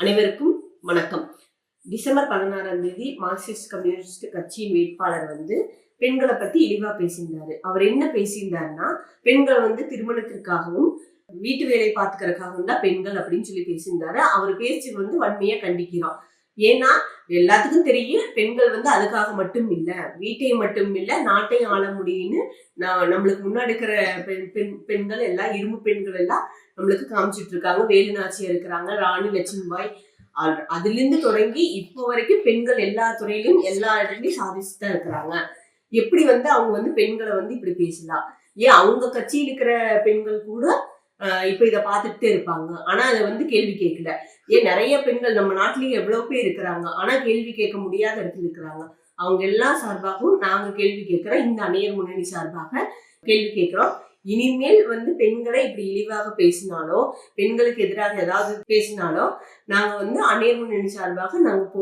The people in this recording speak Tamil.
அனைவருக்கும் வணக்கம். டிசம்பர் பதினாறாம் தேதி மார்க்சிஸ்ட் கம்யூனிஸ்ட் கட்சியின் வேட்பாளர் வந்து பெண்களை பத்தி இழிவா பேசியிருந்தாரு. அவர் என்ன பேசியிருந்தாருன்னா பெண்கள் வந்து திருமணத்திற்காகவும் வீட்டு வேலை பார்த்துக்கிறதுக்காகவும் தான் பெண்கள் அப்படின்னு சொல்லி பேசியிருந்தாரு. அவர் பேச்சு வந்து வன்மையா கண்டிக்கிறோம். ஏன்னா எல்லாத்துக்கும் தெரியும் பெண்கள் வந்து அதுக்காக மட்டும் இல்லை. வீட்டை மட்டும் இல்லை நாட்டையும் ஆள முடியும்னு நான் நம்மளுக்கு முன்னாடி இருக்கிற பெண் பெண் பெண்கள் எல்லாம் இரும்பு பெண்கள் எல்லாம் நம்மளுக்கு காமிச்சிட்டு இருக்காங்க. வேலு நாச்சியா இருக்கிறாங்க ராணி லட்சுமிபாய். அதுலேருந்து தொடங்கி இப்போ வரைக்கும் பெண்கள் எல்லா துறையிலும் எல்லா இடத்துலையும் சாதிச்சுட்டு தான் இருக்கிறாங்க. எப்படி வந்து அவங்க வந்து பெண்களை வந்து இப்படி பேசலாம்? ஏன் அவங்க கட்சியில் இருக்கிற பெண்கள் கூட இப்போ இதை பார்த்துட்டு இருப்பாங்க. ஆனால் அதை வந்து கேள்வி கேட்கல. ஏன் நிறைய பெண்கள் நம்ம நாட்டிலேயே எவ்வளோ பேர் இருக்கிறாங்க? ஆனால் கேள்வி கேட்க முடியாத இடத்துல இருக்கிறாங்க. அவங்க எல்லா சார்பாகவும் நாங்கள் கேள்வி கேட்குறோம் இந்த அணையர் முன்னணி சார்பாக கேள்வி கேட்குறோம். இனிமேல் வந்து பெண்களை இப்படி இழிவாக பேசினாலோ பெண்களுக்கு எதிராக ஏதாவது பேசினாலோ நாங்கள் வந்து அணையர் முன்னணி சார்பாக நாங்கள்